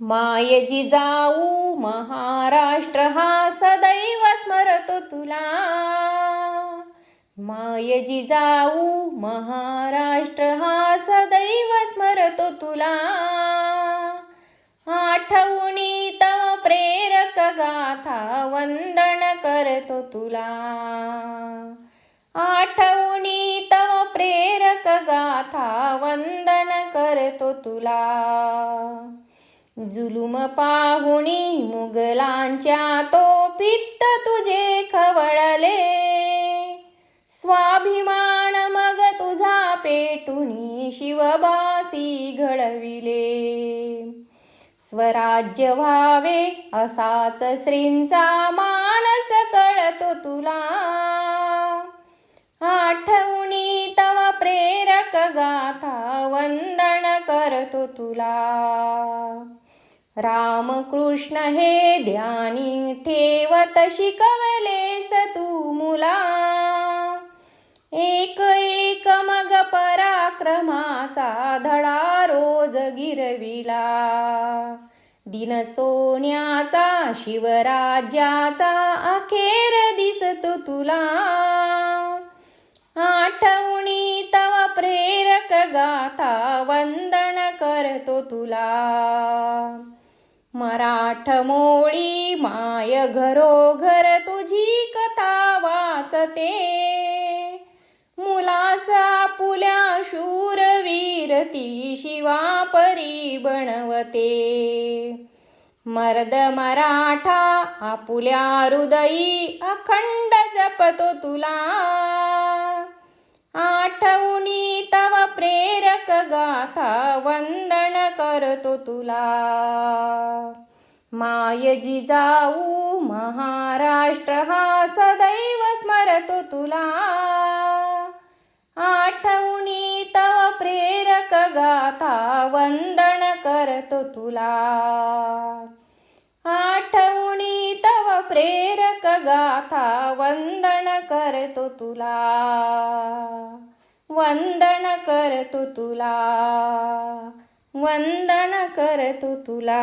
मायजी जाऊ महाराष्ट्र हा सदैव स्मरतो तुला. मायजी जाऊ महाराष्ट्र हा सदैव स्मरतो तुला. आठवणी तव प्रेरक गाथा वंदन करतो तुला. आठवणी तव प्रेरक गाथा वंदन करतो तुला. जुलुम पाहुणी मुघलांच्या तो पित्त तुझे खवळले. स्वाभिमान मग तुझा पेटुनी शिवबासी घडविले. स्वराज्य व्हावे असाच श्रींचा मानस कळतो तुला. आठवणी तव प्रेरक गाथा वंदन करतो तुला. रामकृष्ण हे ध्यानी ठेवत शिकवलेस तू मुला. एक एक मग पराक्रमाचा धडा रोज गिरविला. दिन सोन्याचा शिवराज्याचा अखेर दिसतो तुला. आठवणी तव प्रेरक गाथा वंदन करतो तुला. मराठ मोळी माय घरोघर तुझी कथा वाचते. मुलास आपुल्या शूरवीर ती शिवापरी बनवते. मर्द मराठा आपुल्या हृदयी अखंड जपतो तुला. आठवणी तव प्रेरक गाथा वंद करतो तुला. मायजी जाऊ महाराष्ट्र हा सदैव स्मरतो तुला. आठवणी तव प्रेरक गाथा वंदन करतो तुला. आठवणी तव प्रेरक गाथा वंदन करतो तुला. वंदन करतो तुला. वंदन करतो तुला.